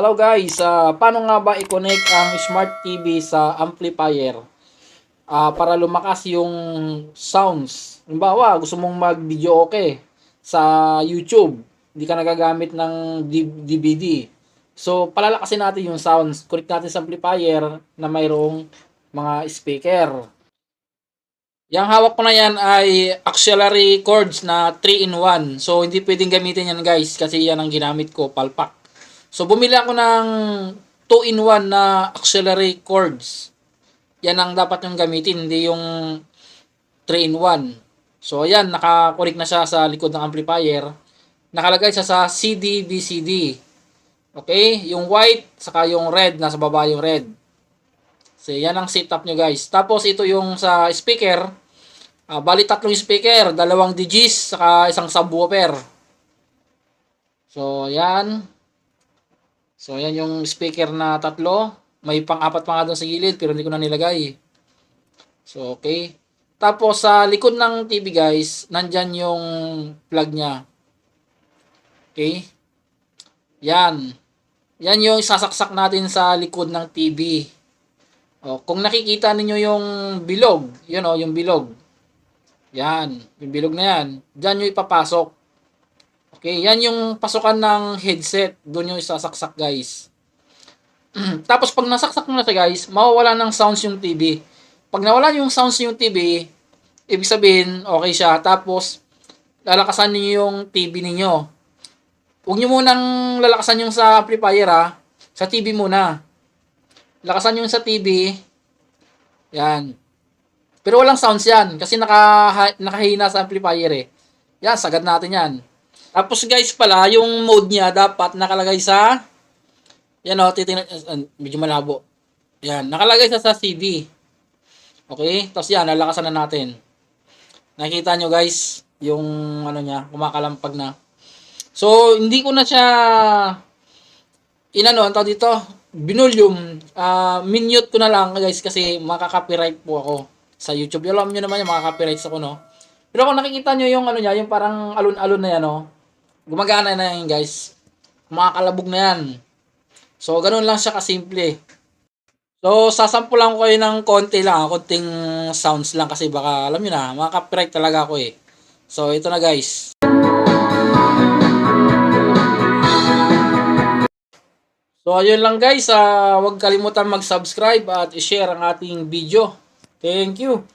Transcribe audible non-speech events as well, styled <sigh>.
Hello guys, ah, paano nga ba i-connect ang smart TV sa amplifier Ah, para lumakas yung sounds? Halimbawa, gusto mong mag-video okay sa YouTube, hindi ka nagagamit ng DVD. So, palalakasin natin yung sounds. Connect natin sa amplifier na mayroong mga speaker. Yang hawak ko na yan ay auxiliary cords na 3-in-1. So, hindi pwedeng gamitin yan guys kasi yan ang ginamit ko, palpak. So, bumili ako ng 2-in-1 na auxiliary cords. Yan ang dapat yung gamitin, hindi yung 3-in-1. So, ayan, nakakulik na siya sa likod ng amplifier. Nakalagay siya sa CD, BCD. Okay? Yung white, saka yung red, nasa baba yung red. So, yan ang setup nyo guys. Tapos, ito yung sa speaker. Ah, bali tatlong speaker, dalawang DGs, saka isang subwoofer. So, yan. So, yan yung speaker na tatlo. May pang-apat pa nga doon sa gilid, pero hindi ko na nilagay. So, okay. Tapos, sa likod ng TV, guys, nandyan yung plug niya. Okay. Yan. Yan yung sasaksak natin sa likod ng TV. O, kung nakikita ninyo yung bilog, yun o, yung bilog. Yan. Yung bilog na yan. Diyan nyo ipapasok. Okay, yan yung pasukan ng headset. Doon yung isasaksak, guys. <clears throat> Tapos pag nasaksak mo na siya, guys, mawawala ng sounds yung TV. Pag nawala yung sounds yung TV, ibig sabihin, okay siya. Tapos, lalakasan niyo yung TV ninyo. Huwag niyo munang lalakasan yung sa amplifier, ha. Sa TV muna. Lakasan yung sa TV. Yan. Pero walang sounds yan. Kasi naka, nakahina sa amplifier, eh. Yan, sagad natin yan. Tapos guys pala, yung mode niya dapat nakalagay sa yan o, titingnan, uh, medyo malabo. Yan, nakalagay sa sa CD. Okay? Tapos yan, lalakasan na natin. Nakita nyo guys, yung ano niya, kumakalampag na. So, hindi ko na siya inano, ang dito, binulyum, uh, minute ko na lang guys kasi makaka-copyright po ako sa YouTube. Alam nyo naman yung makaka-copyright ako, no? Pero kung nakikita nyo yung ano niya, yung parang alun-alun na yan, no? Gumagana na yan, guys. Makakalabog na yan. So, ganun lang siya kasimple. So, sasampulan ko kayo ng konti lang, konting sounds lang kasi baka, alam nyo na, makaka-copyright talaga ako eh. So, ito na guys. So, ayun lang guys. Uh, huwag kalimutan mag-subscribe at i-share ang ating video. Thank you.